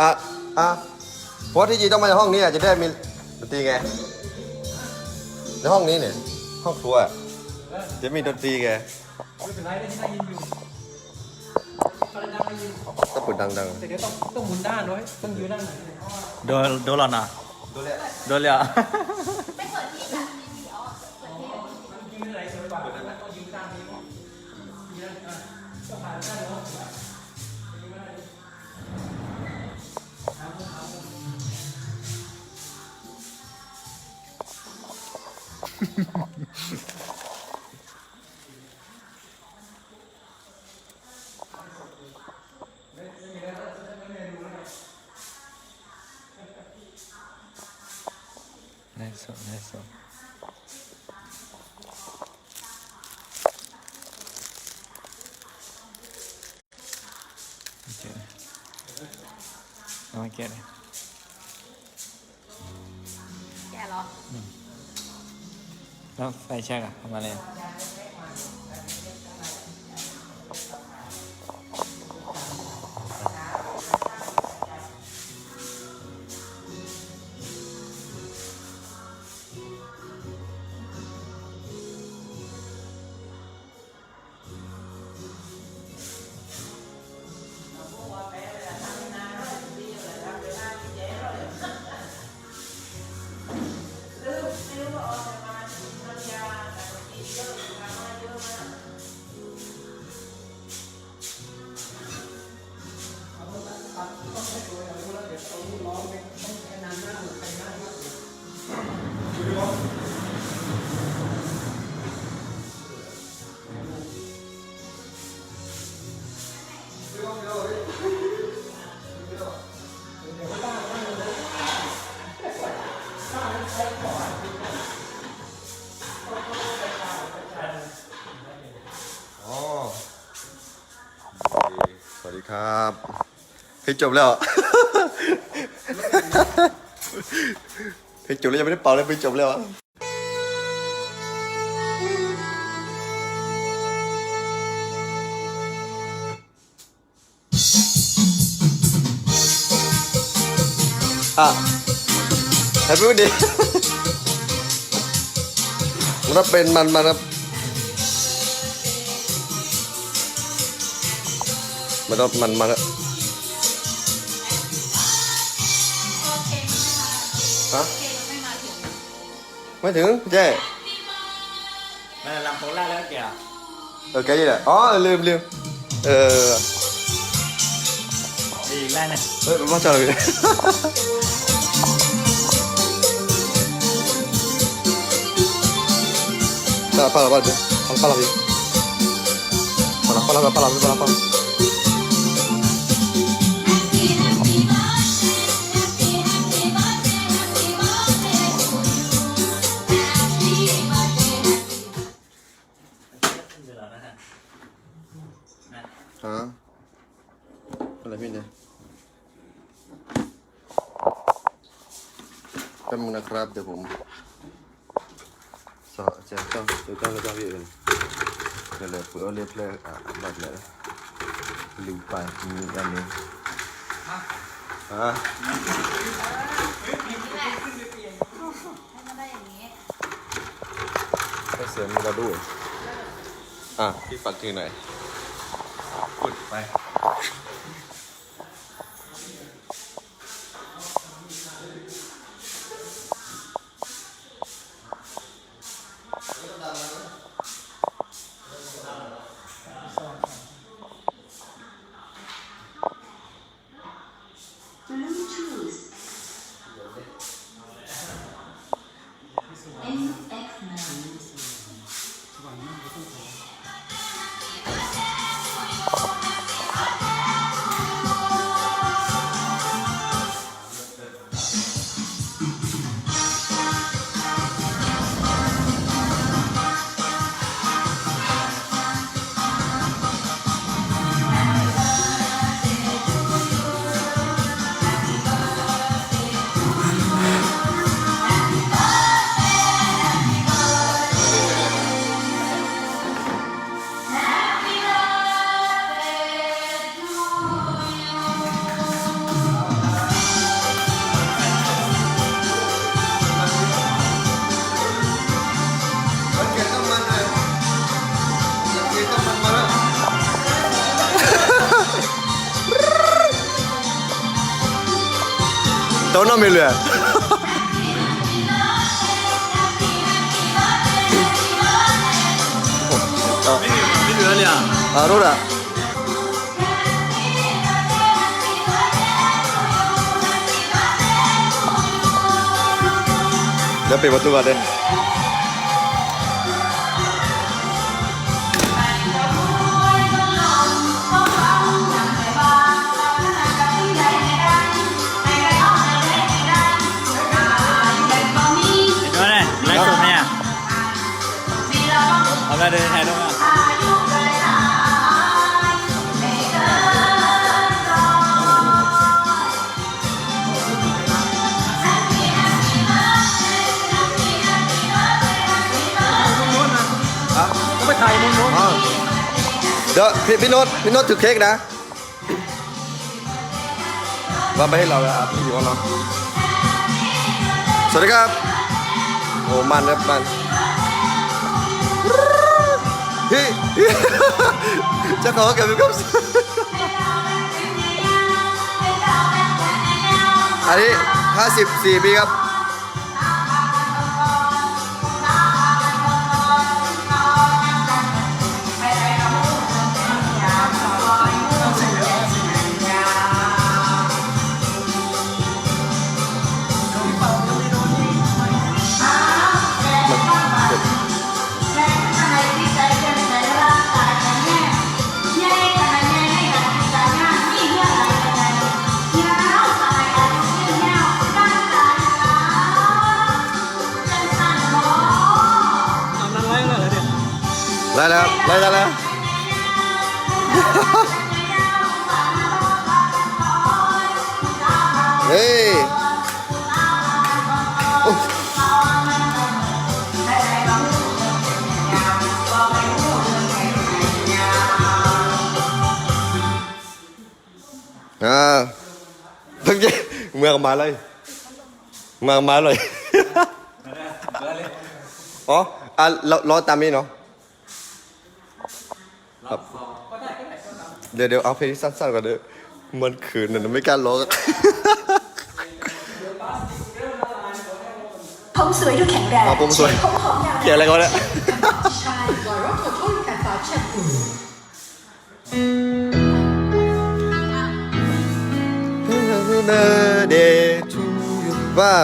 อะอะเพราะที่จริงต้องมาในห้องนี้อะจะได้มีดนตรีไง ในห้องนี้เนี่ยห้องครัวอะจะมีดนตรีไงไม่เป็นไรได้ที่ได้ยินอยู่กระดังได้ยินต้องเปิดดังแต่เดี๋ยวต้องต้องหมุนด้านด้วยต้องยืนด้านไหนโดนโดนหรอนะๆดูเลยโดนเลยอะยืนไหนสวยกว่าแล้วก็ยืนด้านนี้ยืนด้านอะก็ผ่านด้านโน้นยืน มาแกะเลยแกเหรอแล้วไฟแช็กอะ สวัสดีครับ เพลงจบแล้วเพลงจบแล้วยังไม่ได้เป่าเลยเพลงจบแล้วอะอะ Happy birthday มันเป็นมันมันครับมันต้องมันมัน ฮะไม่ถึงเจ๊นั่นลำโพงแรกแล้วแกะเออแกยี่แหละอ๋อเออลืมลืมเอออีกแรกนะเฮ้ยมาจอดเลย Para, para, para, para, para, para, para, para, para, para, para. Hả? ป๊บนึงนะครับ เดี๋ยวผมสอจะต้องจะต้องแล้วก็พี่อื่นเดี๋ยวเลยเผื่อเรียบเลยอะบัดเลยลืมไปมีอีกอันหนึงฮะนี่แหละให้มันได้อย่างนี้ให้เสียงมีเราด้วยอะพี่ฟังทีไหนพูดไป โดนน้อง เอาไปเดินถ่ายรูปอะก็ไปถ่ายมุมนู้น อ้าวเดี๋ยวพี่พี่โน้ตพี่โน้ตถือเค้กนะว่าไม่ให้เราอะพี่อยู่กับเราสวัสดีครับโอ้มันครับมัน พี่เจะขอเก็บเป็นความสุขอันนี้54ปีครับ ได้แล้วได้แล้วได้แล้วเฮ้ยโอ้อ่า ครับ เดี๋ยวเดี๋ยวเอาเพลงสั้นๆก่อนเด้อมันขืนน่ะไม่กล้าร้องผมสวยดูแข็งแรงอะผมสวยผมหอมยาวเกี่ยวอะไรกันวะเนี่ยใช่รอยรักของผู้แต่ฟ้าฉัน Happy birthday to you ว่า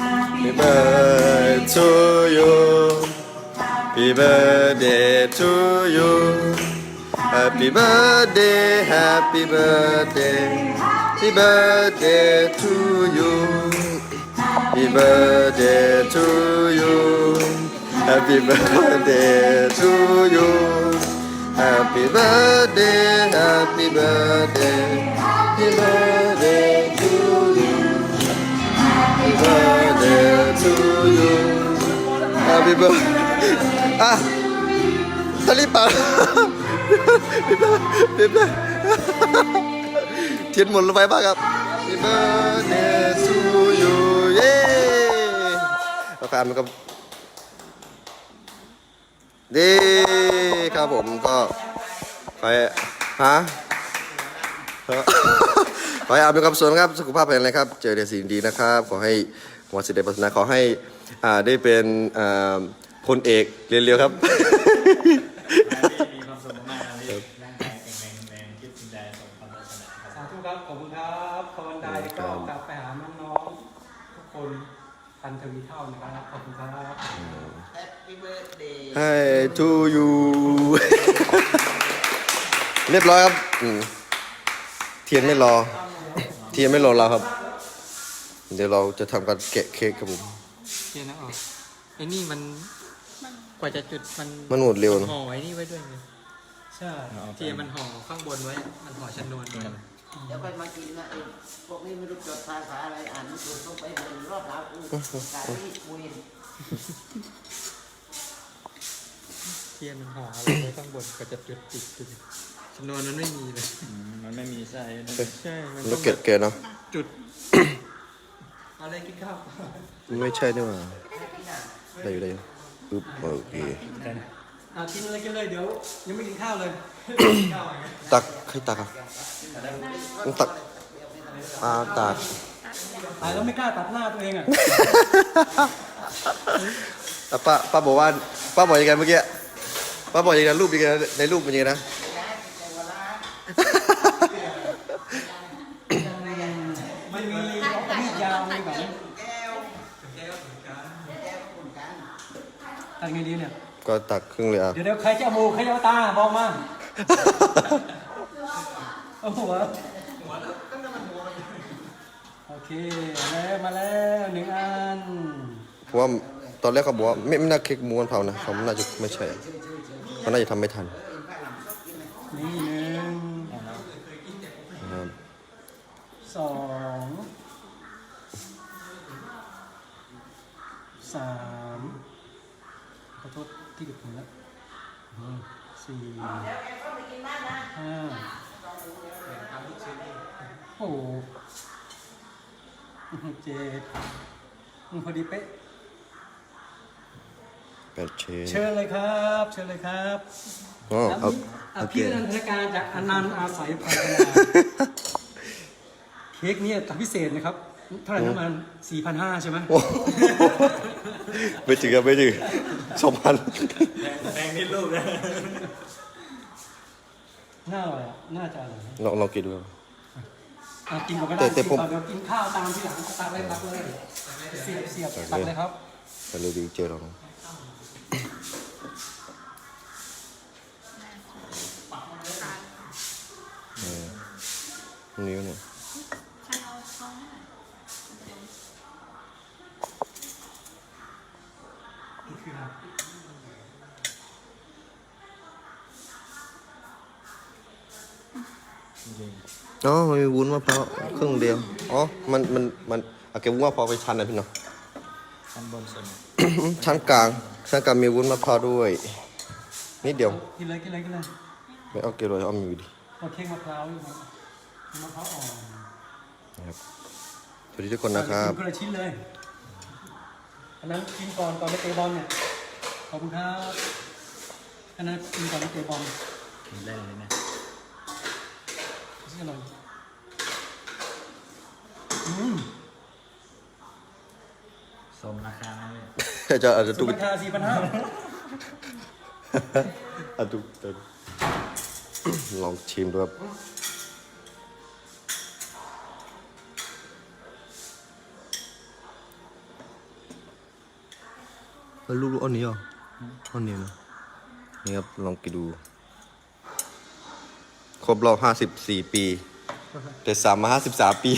Happy birthday to you Happy birthday to you Happy birthday, happy birthday, happy birthday to you. Happy birthday to you. Happy birthday to you. Happy birthday, happy birthday, happy birthday to you. Happy birthday to you. Happy birthday. Ah, tali pa. บเลยรีบเลยเทียนหมดลงไปบ้างครับ Happy birthday to you เย้แล้วการมันก็ดีครับผมก็ไปฮะขอให้อามีความสุขนครับ สุขภาพแข็งแรงครับ เจอแต่สิ่งดีนะครับ ขอให้วันสิเดชพัฒนาขอให้อ่าได้เป็นอ่าพลเอกเรียนเร็วครับ พันทวีเท่านะครับขอบคุณครับให้ทูยูเรียบร้อยครับอืมเทียนไม่รอ เทียนไม่รอเราครับ เดี๋ยวเราจะทำการแกะเค้กครับผม เทียนนะออกไอ้นี่มันกว่าจะจุดมันมันหมดเร็วเนอะ ห่อไอ้นี่ไว้ด้วยไงใช่เทียนมันห่อข้างบนไว้ มันห่อชนวนไว้ เดี๋ยวไปมากินนะไอ้พวกนี้ไม่รู้จดภาษาอะไรอ่านไม่ถูกต้องไปเดินรอบหลังกูกาที่คุยเทียนมันห่ออะไรไว้ข้างบนกว่าจะจุดติดจุดชนวนมันไม่มีเลยมันไม่มีไส้นะใช่มันต้องเกะเกะเนาะจุด อะไรกินข้าว ไม่ใช่นี่หว่าได้อยู่ได้อยู่ปึ๊บโอเค อะกินเลยกินเลยเดี๋ยวยังไม่กินข้าวเลยข้าวอะไรตักใครตักอะต้องตักอ่าตัก ตายแล้วไม่กล้าตัดหน้าตัวเองอะอะป้าป้าบอกว่าป้าบอกยังไงเมื่อกี้ป้าบอกยังไงรูปยังไงนะในรูปเป็นยังไงนะไม่มีมีดยาวมีแบบตัดไงดีเนี่ย ก็ตักครึ่งเลยอะ เดี๋ยวเดี๋ยวใครจะเอาหมูใครจะเอาตาบอกมาเอาหัวโอเคแล้วมาแล้วหนึ่งอันเพราะว่าตอนแรกเขาบอกว่าไม่ไม่น่าเค้กม้วนเผานะเขาน่าจะไม่ใช่เขาน่าจะทำไม่ทันนี่หนึ่งนะครับสองสามขอโทษที่เก็บถุงแล้วอืมสี่ห้าโอ้โหเจ็ดอืมพอดีเป๊ะแปดเชนเชิญเลยครับ เชิญเลยครับอ๋อเอาอเอาภิเกะนันทนาการจากอนันต์อาศัยพัฒนาเค้กเนี่ยทำพิเศษนะครับเท่าไหร่น้ำมันสี่พันห้าใช่ไหมโอ้โห ไม่ถึงครับไม่ถึงสองพันแดงที่รูปนะน่าอร่อยอะน่าจะอร่อยนะลองลองกินดูครับอะกินก่อนก็แต่ได้แต่กินผมก่อนเดี๋ยวกินข้าวตามที่หลังตักเลยตักเลยเสียบเสียบตักเลยครับ แต่เลยดีเจอเราเออนิ้วเนี่ย อ๋อมันมีวุ้นมะพร้าวครึ่งเดียว อ๋อ มัน มัน มันเอาเก็บวุ้นมะพร้าวไปชั้นนะพี่เนาะชั้นบนสุดชั้นกลาง ชั้นกลางมีวุ้นมะพร้าวด้วย นิดเดียว กินเลยกินเลยกินเลย ไม่เอาเกลือเอามีอยู่ดีเอาเค้กมะพร้าวอยู่ครับมะพร้าวอ่อนนะครับสวัสดีทุกคนนะครับกินคนละชิ้นเลย อันนั้นกินก่อนก่อนไปเตะบอลเนี่ย ขอบคุณครับ อันนั้นกินก่อนไปเตะบอลได้เลยนะชิ้น อร่อยอืมสมราคาไหมพี่อาจจะอาจจะสุตุก ราคาสี่พันห้าอาจจะตุกลองชิมดูครับเออลูกๆเอานี้เหรอเอานี้นะนี่ครับลองกินดูค รบรอบห้าสิบสี่ปี แต่สามมาห้าสิบสามปี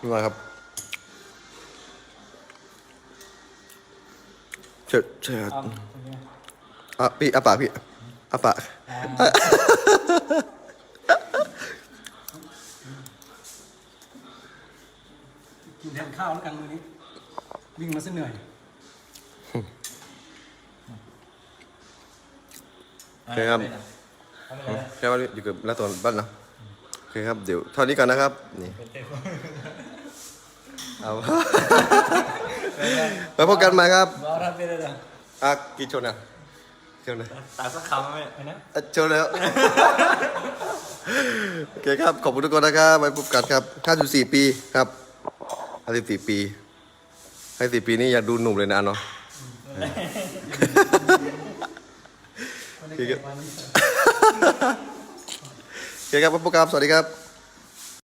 นี่มาครับเชิญเชิญเอาอะพี่อาปากพี่อาปากกินแทนข้าวแล้วกันมื้อนี้ วิ่งมาซะเหนื่อย โอ เคครับแค่ว่าอยู่กับแล้วตัวบ้านนะโอเคครับ เดี๋ยวเท่านี้ก่อนนะครับ นี่ เอาไปพบกันใหม่ครับรอรับไปเลยนะอะกี่ชนอะชนเลยตาสักคำไหมไปนะอะชนแล้วโอเคครับ ขอบคุณทุกคนนะครับไว้พบกันครับ54ปีครับ54ปี54ปีนี่อยากดูหนุ่มเลยนะเนาะ วันนี้เก็บวันนี้โอเคครับพบกันครับสวัสดีครับ